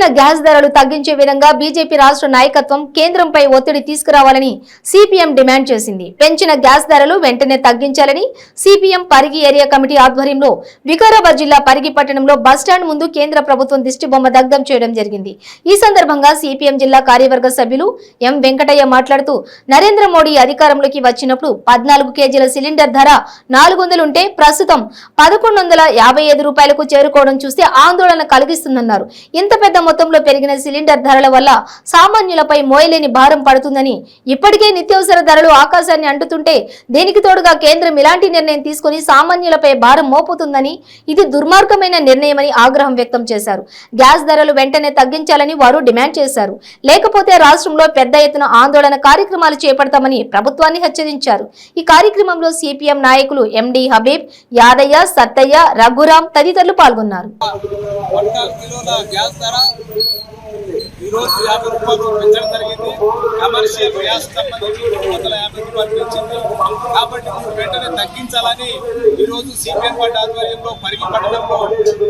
పెంచిన గ్యాస్ ధరలు తగ్గించే విధంగా బీజేపీ రాష్ట్ర నాయకత్వం కేంద్రంపై ఒత్తిడి తీసుకురావాలని సిపిఎం డిమాండ్ చేసింది. పెంచిన గ్యాస్ ధరలు వెంటనే తగ్గించాలని సిపిఎం పరిగి ఏరియా కమిటీ ఆధ్వర్యంలో వికారాబాద్ జిల్లా పరిగి పట్టణంలో బస్టాండ్ ముందు కేంద్ర ప్రభుత్వం దిష్టిబొమ్మ దగ్ధం చేయడం జరిగింది. ఈ సందర్భంగా సిపిఎం జిల్లా కార్యవర్గ సభ్యులు ఎం వెంకటయ్య మాట్లాడుతూ నరేంద్ర మోడీ అధికారంలోకి వచ్చినప్పుడు పద్నాలుగు కేజీల సిలిండర్ ధర నాలుగు వందలుంటే ప్రస్తుతం పదకొండు వందల యాభై ఐదు రూపాయలకు చేరుకోవడం చూస్తే ఆందోళన కలిగిస్తుందన్నారు. ఇంత పెద్ద మొత్తంలో పెరిగిన సిలిండర్ ధరల వల్ల సామాన్యులపై మోయలేని భారం పడుతుందని ఇప్పటికే నిత్యావసర ధరలు ఆకాశాన్ని అంటుతుంటే దీనికి తోడుగా కేంద్రం ఇలాంటి నిర్ణయం తీసుకుని సామాన్యులపై భారం మోపుతుందని ఇది దుర్మార్గమైన నిర్ణయమని ఆగ్రహం వ్యక్తం చేశారు. గ్యాస్ ధరలు వెంటనే తగ్గించాలని వారు డిమాండ్ చేశారు. లేకపోతే రాష్ట్రంలో పెద్ద ఎత్తున ఆందోళన కార్యక్రమాలు చేపడతామని ప్రభుత్వాన్ని హెచ్చరించారు. ఈ కార్యక్రమంలో సిపిఎం నాయకులు ఎండి హబీబ్ యాదయ్య సత్తయ్య రఘురాం తదితరులు పాల్గొన్నారు. ఈ రోజు ఈరోజు యాభై రూపాయలు పెంచడం జరిగింది. కమర్షియల్ గ్యాస్ సంబంధించి రెండు వందల యాభై రూపాయలు పెంచింది. కాబట్టి దీన్ని వెంటనే తగ్గించాలని ఈరోజు సిపిఎం పార్టీ ఆధ్వర్యంలో పరిగి పట్టణంలో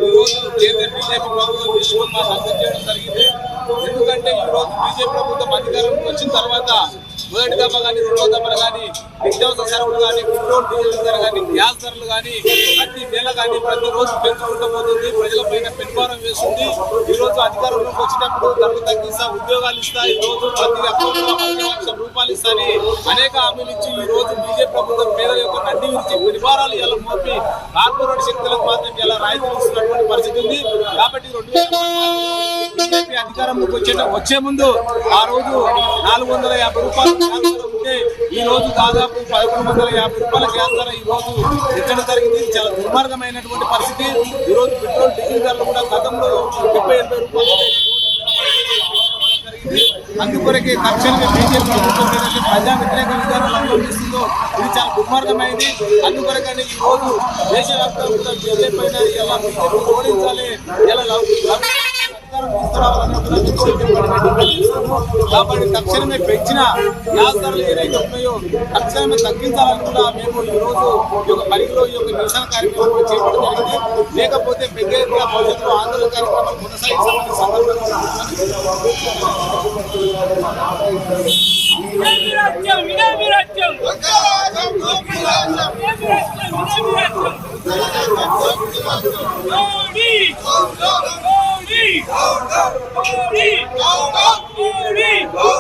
ఈరోజు కేంద్ర బీజేపీ ప్రభుత్వం తీసుకున్న చేయడం జరిగింది. ఎందుకంటే ఈరోజు బీజేపీ ప్రభుత్వం అధికారంలోకి వచ్చిన తర్వాత మొదటి దెబ్బ కానీ రెండో దెబ్బలు కానీ నిత్యావసర సరుకులు కానీ పెట్రోల్ డీజిల్ ధర కానీ గ్యాస్ ధరలు కానీ ప్రతి నెల కానీ ప్రతి రోజు పెంచుకుంటూ పోతుంది. ప్రజల పైన పెనుభారం వేస్తుంది ఈ రోజు అధికారంలోకి వచ్చినప్పుడు ధరలు తగ్గిస్తా ఉద్యోగాలు ఇస్తా ఈ రోజు ప్రతి అకౌంట్లో లక్షల రూపాయలు ఇస్తాని అనేక హామీలు ఇచ్చి ఈ రోజు బీజేపీ ప్రభుత్వం పేదల యొక్క నడ్డి విరిచి పెనుభారాలు ఎలా మోపి కార్పొరేట్ శక్తులకు మాత్రం ఎలా రాయితీ ఇస్తున్నటువంటి పరిస్థితి ఉంది. కాబట్టి రెండు వేల అధికారంలోకి వచ్చే వచ్చే ముందు ఆ రోజు నాలుగు వందల యాభై రూపాయలు ఉంటే ఈ రోజు దాదాపు పదకొండు వందల యాభై రూపాయల గ్యాస్ ధర ఈ రోజు ఎక్కడ జరిగింది. చాలా దుర్మార్గమైనటువంటి పరిస్థితి. ఈ రోజు పెట్రోల్ డీజిల్ ధరలు కూడా గతంలో డెబ్బై ఎనభై రూపాయలు అందుకొరకే తక్షణమే బీజేపీ ప్రభుత్వం ఏదైతే ప్రజా వ్యతిరేక విధానాలు అవలంబిస్తుందో ఇది చాలా దుర్మార్గమైంది అందుకొరకనే ఈ రోజు దేశవ్యాప్తంగా బీజేపీ పైన ఇలా ఓడించాలి ఎలా కాబట్టి తక్షణమే పెంచిన గ్యాస్ ధరలు ఏదైతే ఉన్నాయో తక్షణమే తగ్గించాలని కూడా మేము ఈరోజు ఈ యొక్క పరిధిలో ఈ యొక్క నిరసన కార్యక్రమం చేపట్టడం జరిగింది లేకపోతే పెద్ద ఎత్తున భవిష్యత్తులో ఆందోళన కార్యక్రమం కొనసాగించాలని సందర్భంగా Cody! Cody! Cody! Cody! Cody!